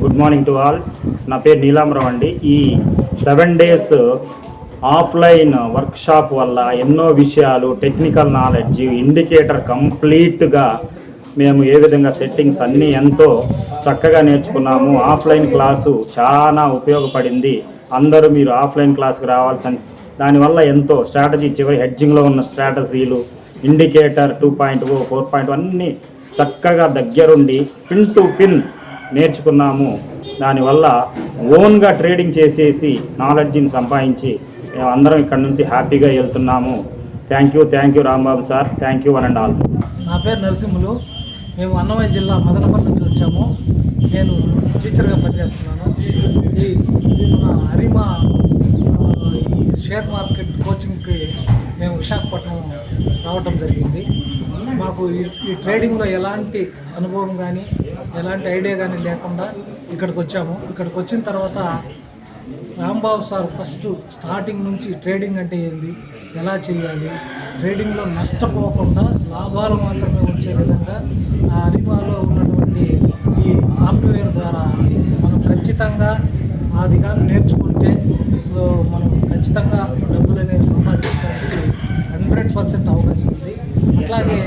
Good morning to all నా పేరు నీలాంబరావు అండి. ఈ సెవెన్ డేస్ ఆఫ్లైన్ వర్క్షాప్ వల్ల ఎన్నో విషయాలు టెక్నికల్ నాలెడ్జ్ ఇండికేటర్ కంప్లీట్గా మేము ఏ విధంగా సెట్టింగ్స్ అన్నీ ఎంతో చక్కగా నేర్చుకున్నాము. ఆఫ్లైన్ క్లాసు చాలా ఉపయోగపడింది. అందరూ మీరు ఆఫ్లైన్ క్లాస్కి రావాల్సిన దానివల్ల ఎంతో స్ట్రాటజీ చివరి హెడ్జింగ్లో ఉన్న స్ట్రాటజీలు indicator two point O four point అన్నీ చక్కగా దగ్గరుండి పిన్ టు పిన్ నేర్చుకున్నాము. దానివల్ల ఓన్గా ట్రేడింగ్ చేసేసి నాలెడ్జిని సంపాదించి మేము అందరం ఇక్కడ నుంచి హ్యాపీగా వెళ్తున్నాము. Thank you thank you Rambabu sir. Thank you one and all. నా పేరు నరసింహులు. మేము అన్నమయ్య జిల్లా మదనపల్లి నుంచి వచ్చాము. నేను టీచర్గా పనిచేస్తున్నాను. ఈ మన హరిమా ఈ షేర్ మార్కెట్ కోచింగ్కి మేము విశాఖపట్నం రావటం జరిగింది. మాకు ఈ ఈ ట్రేడింగ్లో ఎలాంటి అనుభవం కానీ ఎలాంటి ఐడియా కానీ లేకుండా ఇక్కడికి వచ్చాము. ఇక్కడికి వచ్చిన తర్వాత రాంబాబు సార్ ఫస్ట్ స్టార్టింగ్ నుంచి ట్రేడింగ్ అంటే ఏంది ఎలా చేయాలి ట్రేడింగ్లో నష్టపోకుండా లాభాలు మాత్రమే వచ్చే విధంగా ఆ అరిమాలో ఉన్నటువంటి ఈ సాఫ్ట్వేర్ ద్వారా మనం ఖచ్చితంగా అది కానీ నేర్చుకుంటే ఓ, మనం ఖచ్చితంగా డబ్బులు అనేవి సంపాదించడానికి హండ్రెడ్ పర్సెంట్ అవకాశం ఉంది అట్లాగే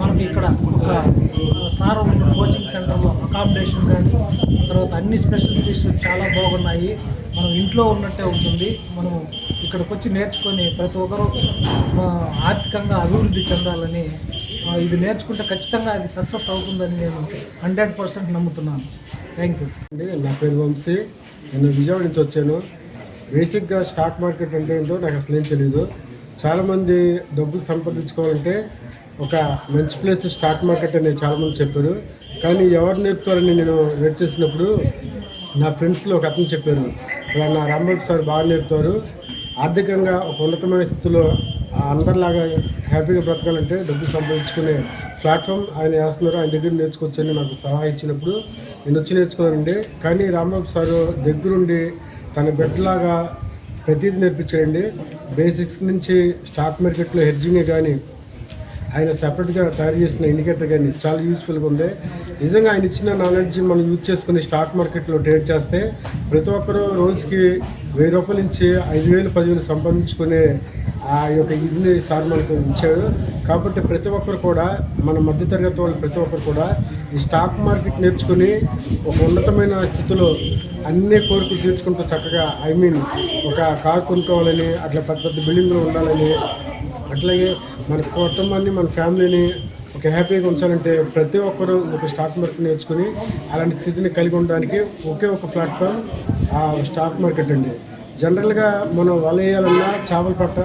మనకి ఇక్కడ ఒక సార్ కోచింగ్ సెంటర్లో అకామిడేషన్ కానీ తర్వాత అన్ని స్పెషలిటీస్ చాలా బాగున్నాయి. మనం ఇంట్లో ఉన్నట్టే ఉంటుంది. మనం ఇక్కడికి వచ్చి నేర్చుకొని ప్రతి ఒక్కరూ ఆర్థికంగా అభివృద్ధి చెందాలని ఇది నేర్చుకుంటే ఖచ్చితంగా అది సక్సెస్ అవుతుందని నేను హండ్రెడ్ పర్సెంట్ నమ్ముతున్నాను. Thank you. అండి నా పేరు వంశీ. నేను విజయవాడ నుంచి వచ్చాను. బేసిక్గా స్టాక్ మార్కెట్ అంటే ఏంటో నాకు అసలు ఏం తెలియదు చాలామంది డబ్బు సంపాదించుకోవాలంటే ఒక మంచి ప్లేస్ స్టాక్ మార్కెట్ అని చాలామంది చెప్పారు. కానీ ఎవరు నేర్పుతారని నేను వెయిట్ చేసినప్పుడు నా ఫ్రెండ్స్లో ఒక అతను చెప్పారు. ఇలా నా రాంబాబు సార్ బాగా నేర్పుతారు. ఆర్థికంగా ఒక ఉన్నతమైన స్థితిలో అందరిలాగా హ్యాపీగా బ్రతకాలంటే డబ్బు సంపాదించుకునే ప్లాట్ఫామ్ ఆయన వేస్తున్నారు. ఆయన దగ్గర నేర్చుకోవచ్చని నాకు సలహా ఇచ్చినప్పుడు నేను వచ్చి నేర్చుకున్నానండి. కానీ రాంబాబు సారు దగ్గరుండి తన బిడ్డలాగా ప్రతిదీ నేర్పించాడండి. బేసిక్స్ నుంచి స్టాక్ మార్కెట్లో హెడ్జింగ్ కానీ ఆయన సపరేట్గా తయారు చేసిన ఇండికేటర్ కానీ చాలా యూస్ఫుల్గా ఉంది. నిజంగా ఆయన ఇచ్చిన నాలెడ్జ్ మనం యూజ్ చేసుకుని స్టాక్ మార్కెట్లో ట్రేడ్ చేస్తే ప్రతి ఒక్కరూ రోజుకి వెయ్యి రూపాయల నుంచి ఐదు వేలు పదివేలు సంపాదించుకునే ఆ యొక్క ఇదిని సార్ మనకు ఇచ్చాడు. కాబట్టి ప్రతి ఒక్కరు కూడా మన మధ్యతరగతి వాళ్ళు ప్రతి ఒక్కరు కూడా ఈ స్టాక్ మార్కెట్ నేర్చుకుని ఒక ఉన్నతమైన స్థితిలో అన్ని కోరికలు తీర్చుకుంటూ చక్కగా ఐ మీన్ ఒక కార్ కొనుక్కోవాలని అట్లా పెద్ద పెద్ద బిల్డింగ్లు ఉండాలని అట్లాగే మన కుటుంబాన్ని మన ఫ్యామిలీని ఒక హ్యాపీగా ఉంచాలంటే ప్రతి ఒక్కరూ ఒక స్టాక్ మార్కెట్ నేర్చుకుని అలాంటి స్థితిని కలిగి ఉండడానికి ఒకే ఒక ప్లాట్ఫామ్ ఆ స్టాక్ మార్కెట్ అండి. జనరల్గా మనం వల వేయాలన్నా చేపలు పట్ట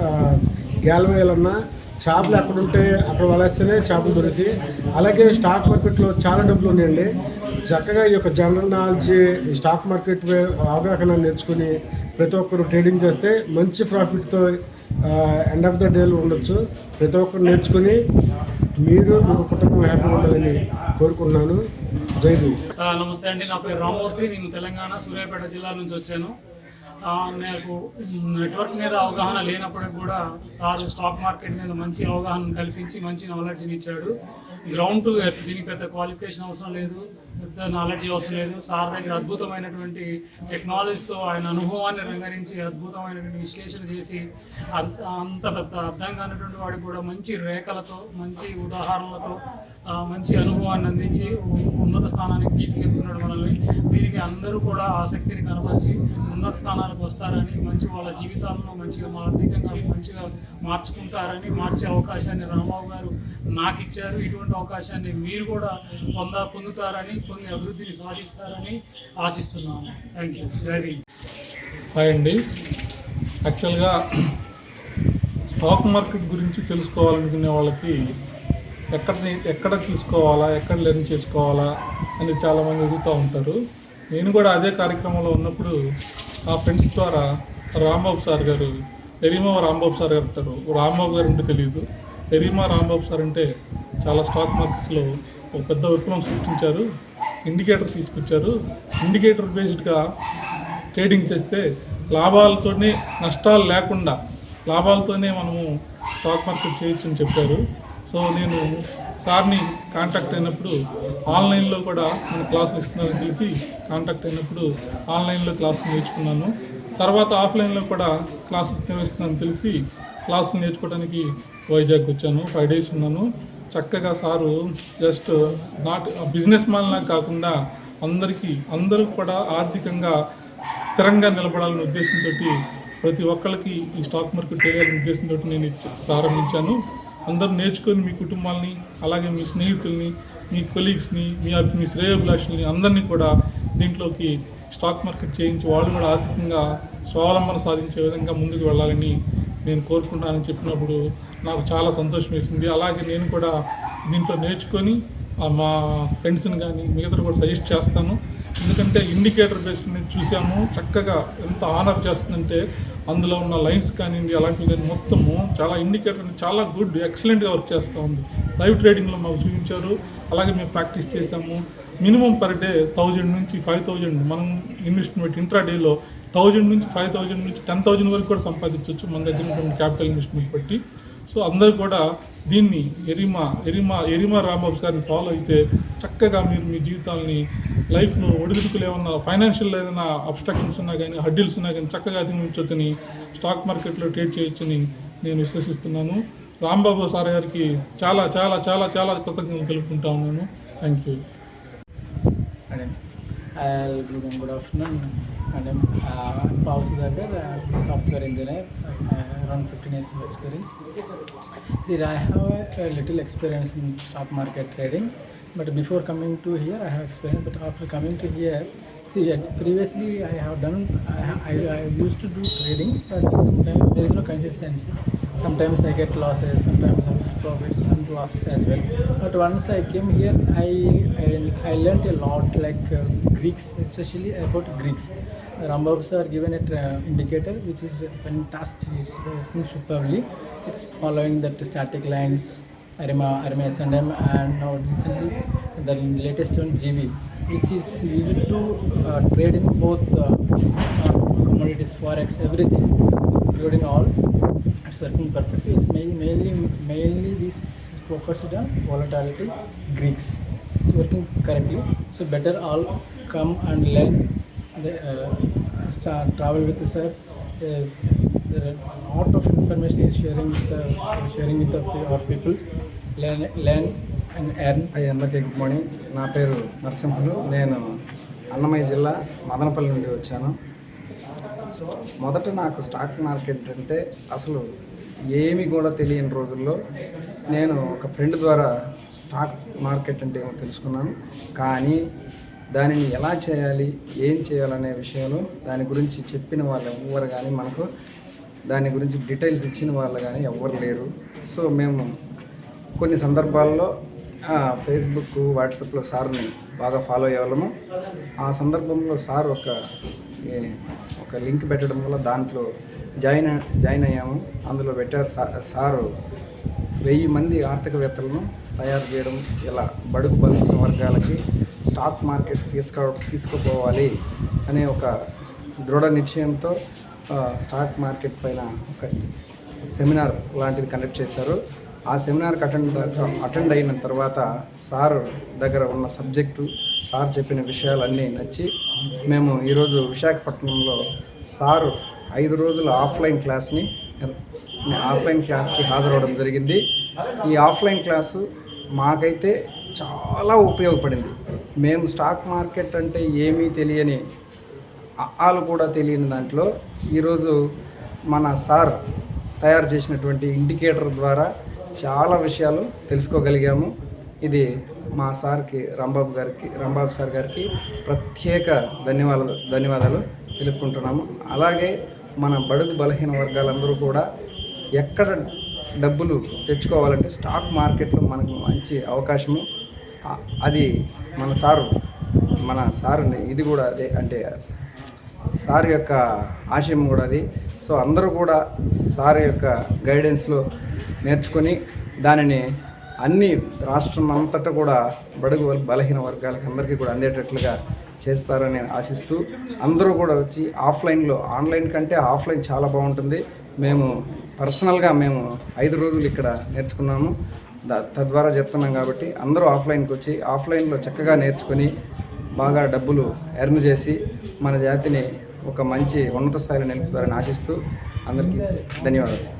గేలం వేయాలన్నా చేపలు ఎక్కడ ఉంటే అక్కడ వలేస్తేనే చేపలు దొరుకుతాయి. అలాగే స్టాక్ మార్కెట్లో చాలా డబ్బులు ఉన్నాయండి. చక్కగా ఈ యొక్క జనరల్ నాలెడ్జ్ స్టాక్ మార్కెట్ అవగాహన నేర్చుకుని ప్రతి ఒక్కరు ట్రేడింగ్ చేస్తే మంచి ప్రాఫిట్తో ఎండ్ ఆఫ్ ద డేలో ఉండొచ్చు. ప్రతి ఒక్కరు నేర్చుకుని మీరు మీ కుటుంబం హ్యాపీగా ఉండాలని కోరుకుంటున్నాను. జై నమస్తే అండి. నా పేరు రామమూర్తి. నేను తెలంగాణ సూర్యాపేట జిల్లా నుంచి వచ్చాను. నాకు నెట్వర్క్ మీద అవగాహన లేనప్పటికి కూడా సార్ స్టాక్ మార్కెట్ మీద మంచి అవగాహన కల్పించి మంచి నాలెడ్జ్ని ఇచ్చాడు. గ్రౌండ్ టు ఎర్త్ దీనికి పెద్ద క్వాలిఫికేషన్ అవసరం లేదు. పెద్ద నాలెడ్జ్ అవసరం లేదు. సార్ దగ్గర అద్భుతమైనటువంటి టెక్నాలజీతో ఆయన అనుభవాన్ని రంగరించి అద్భుతమైనటువంటి విశ్లేషణ చేసి అంత పెద్ద అర్థం కానటువంటి వాడికి కూడా మంచి రేఖలతో మంచి ఉదాహరణలతో మంచి అనుభవాన్ని అందించి ఉన్నత స్థానానికి తీసుకెళ్తున్నాడు మనల్ని. దీనికి అందరూ కూడా ఆసక్తిని కనపరిచి ఉన్నత స్థానాలకు వస్తారని మంచి వాళ్ళ జీవితాలను మంచిగా ఆర్థికంగా మంచిగా మార్చుకుంటారని మార్చే అవకాశాన్ని రామారావు గారు నాకు ఇచ్చారు ఇటువంటి అవకాశాన్ని మీరు కూడా పొంద పొందుతారని కొన్ని అభివృద్ధిని సాధిస్తారని ఆశిస్తున్నాను థ్యాంక్ యూ జై హాయ్ అండి. యాక్చువల్గా స్టాక్ మార్కెట్ గురించి తెలుసుకోవాలనుకునే వాళ్ళకి ఎక్కడ ఎక్కడ తీసుకోవాలా ఎక్కడ లెర్న్ చేసుకోవాలా అని చాలామంది అడుగుతూ ఉంటారు. నేను కూడా అదే కార్యక్రమంలో ఉన్నప్పుడు ఆ ఫ్రెండ్స్ ద్వారా రాంబాబు సార్ గారు ఎరీమా రాంబాబు సార్ గారు అంటారు. రాంబాబు గారు అంటే తెలియదు. ఎరీమా రాంబాబు సార్ అంటే చాలా స్టాక్ మార్కెట్స్లో ఒక పెద్ద విప్లవం సృష్టించారు. ఇండికేటర్ తీసుకొచ్చారు. ఇండికేటర్ బేస్డ్గా ట్రేడింగ్ చేస్తే లాభాలతోనే నష్టాలు లేకుండా లాభాలతోనే మనము స్టాక్ మార్కెట్ చేయొచ్చు అని చెప్పారు. సో నేను సార్ని కాంటాక్ట్ అయినప్పుడు ఆన్లైన్లో కూడా మన క్లాసులు ఇస్తున్నారని తెలిసి కాంటాక్ట్ అయినప్పుడు ఆన్లైన్లో క్లాసులు నేర్చుకున్నాను. తర్వాత ఆఫ్లైన్లో కూడా క్లాస్ నిర్వహిస్తున్నారని తెలిసి క్లాసులు నేర్చుకోవడానికి వైజాగ్ వచ్చాను. ఫైవ్ డేస్ ఉన్నాను. చక్కగా సారు జస్ట్ నాట్ బిజినెస్ మ్యాన్లా కాకుండా అందరికీ అందరూ కూడా ఆర్థికంగా స్థిరంగా నిలబడాలనే ఉద్దేశంతో ప్రతి ఒక్కరికి ఈ స్టాక్ మార్కెట్ తెలియాలనే ఉద్దేశంతో నేను ప్రారంభించాను. అందరూ నేర్చుకొని మీ కుటుంబాలని అలాగే మీ స్నేహితుల్ని మీ కొలీగ్స్ని మీ మీ శ్రేయోభిలాషుల్ని అందరినీ కూడా దీంట్లోకి స్టాక్ మార్కెట్ చేయించి వాళ్ళు కూడా ఆర్థికంగా స్వావలంబన సాధించే విధంగా ముందుకు వెళ్ళాలని నేను కోరుకుంటానని చెప్పినప్పుడు నాకు చాలా సంతోషం వేసింది. అలాగే నేను కూడా దీంట్లో నేర్చుకొని మా ఫ్రెండ్స్ని కానీ మిగతా కూడా సజెస్ట్ చేస్తాను. ఎందుకంటే ఇండికేటర్ బేస్ మీద చూసాము. చక్కగా ఎంత ఆనర్ చేస్తుందంటే అందులో ఉన్న లైన్స్ కానివ్వండి అలాంటివి కానీ మొత్తము చాలా ఇండికేటర్ చాలా గుడ్ ఎక్సలెంట్గా వర్క్ చేస్తూ ఉంది. లైవ్ ట్రేడింగ్లో మాకు చూపించారు. అలాగే మేము ప్రాక్టీస్ చేసాము. మినిమం పర్ డే థౌజండ్ నుంచి ఫైవ్ థౌజండ్ మనం ఇన్వెస్ట్మెంట్ ఇంట్రా డేలో థౌజండ్ నుంచి ఫైవ్ థౌజండ్ నుంచి టెన్ థౌజండ్ వరకు కూడా సంపాదించవచ్చు. మన దగ్గర ఉన్నటువంటి క్యాపిటల్ ఇన్వెస్ట్మెంట్ బట్టి సో అందరూ కూడా దీన్ని ఎరిమా ఎరిమా ఎరిమా రాంబాబు గారిని ఫాలో అయితే చక్కగా మీరు మీ జీవితాలని లైఫ్లో ఒడిదుడుకులు ఏమన్నా ఫైనాన్షియల్ ఏదైనా అబ్స్ట్రక్షన్స్ ఉన్నా కానీ హడ్డిల్స్ ఉన్నా కానీ చక్కగా అధిగమించవచ్చని స్టాక్ మార్కెట్లో ట్రేడ్ చేయొచ్చని నేను విశ్వసిస్తున్నాను. రాంబాబు సార్ గారికి చాలా చాలా చాలా చాలా కృతజ్ఞతలు తెలుపుకుంటా ఉన్నాను. Thank you good afternoon and afternoon. Madam, uh, I'm Paul Sudhakar, uh, software engineer, uh, around 15 years of experience. See, I have a, a little experience in stock market trading, but before coming to here, I have experience. But after coming to here, see, previously I have done, I, I, I used to do trading, but sometimes there is no consistency. Sometimes I get losses, sometimes I get profits and losses as well. But once I came here, I I, learned a lot, like uh, Greeks, especially about Greeks. Rambab are given it uh, indicator, which is fantastic. It's working superbly. It's following that static lines, Arima, Arima S&M, and now recently the latest one GB, which is used to uh, trade in both uh, stock, commodities, forex, everything, including all. It's working perfectly. It's mainly mainly, mainly this focused on volatility Greeks. It's working correctly. So better all come and learn. The, uh, start travel with the sir. Uh, there are lot of information is sharing with the sharing with the, our people. Learn learn and earn. Hi అందరికీ good morning నా పేరు నరసింహులు నేను అన్నమయ్య జిల్లా మదనపల్లి నుండి వచ్చాను మొదట నాకు stock market అంటే అసలు ఏమి కూడా తెలియని రోజుల్లో నేను ఒక ఫ్రెండ్ ద్వారా స్టాక్ మార్కెట్ అంటే ఏమో తెలుసుకున్నాను. కానీ దానిని ఎలా చేయాలి ఏం చేయాలనే విషయంలో దాని గురించి చెప్పిన వాళ్ళు ఎవ్వరు కానీ మనకు దాని గురించి డీటెయిల్స్ ఇచ్చిన వాళ్ళు కానీ ఎవ్వరు లేరు. సో మేము కొన్ని సందర్భాల్లో ఫేస్బుక్ వాట్సాప్లో సార్ని బాగా ఫాలో అయ్యేవాళ్ళము ఆ సందర్భంలో సార్ ఒక ఒక లింక్ పెట్టడం వల్ల దాంట్లో జాయిన్ జాయిన్ అయ్యాము. అందులో పెట్టారు సార్ సారు వెయ్యి మంది ఆర్థికవేత్తలను తయారు చేయడం ఇలా బడుగు బలహీన వర్గాలకి స్టాక్ మార్కెట్ తీసుకో తీసుకుపోవాలి అనే ఒక దృఢ నిశ్చయంతో స్టాక్ మార్కెట్ పైన ఒక సెమినార్ లాంటిది కండక్ట్ చేశారు. ఆ సెమినార్కి అటెండ్ అటెండ్ అయిన తర్వాత సార్ దగ్గర ఉన్న సబ్జెక్టు సార్ చెప్పిన విషయాలన్నీ నచ్చి మేము ఈరోజు విశాఖపట్నంలో సారు ఐదు రోజుల ఆఫ్లైన్ క్లాస్ని ఆఫ్లైన్ క్లాస్కి హాజరవడం జరిగింది. ఈ ఆఫ్లైన్ క్లాసు మాకైతే చాలా ఉపయోగపడింది. మేము స్టాక్ మార్కెట్ అంటే ఏమీ తెలియని వాళ్ళు కూడా తెలియని దాంట్లో ఈరోజు మన సార్ తయారు చేసినటువంటి ఇండికేటర్ ద్వారా చాలా విషయాలు తెలుసుకోగలిగాము. ఇది మా సార్కి రాంబాబు గారికి రాంబాబు సార్ గారికి ప్రత్యేక ధన్యవాదాలు ధన్యవాదాలు తెలుపుకుంటున్నాము. అలాగే మన బడుగు బలహీన వర్గాలందరూ కూడా ఎక్కడ డబ్బులు తెచ్చుకోవాలంటే స్టాక్ మార్కెట్లో మనకు మంచి అవకాశము. అది మన సారు మన సారుని ఇది కూడా అదే అంటే సార్ యొక్క ఆశయం కూడా అది. సో అందరూ కూడా సార్ యొక్క గైడెన్స్లో నేర్చుకొని దానిని అన్ని రాష్ట్రం అంతటా కూడా బడుగు బలహీన వర్గాలకు అందరికీ కూడా అందేటట్లుగా చేస్తారని నేను ఆశిస్తూ అందరూ కూడా వచ్చి ఆఫ్లైన్లో ఆన్లైన్ కంటే ఆఫ్లైన్ చాలా బాగుంటుంది. మేము పర్సనల్గా మేము ఐదు రోజులు ఇక్కడ నేర్చుకున్నాము. తద్వారా చెప్తున్నాం కాబట్టి అందరూ ఆఫ్లైన్కి వచ్చి ఆఫ్లైన్లో చక్కగా నేర్చుకొని బాగా డబ్బులు ఎర్న్ చేసి మన జాతిని ఒక మంచి ఉన్నత స్థాయిలో నిలుపుతారని ఆశిస్తూ అందరికీ ధన్యవాదాలు.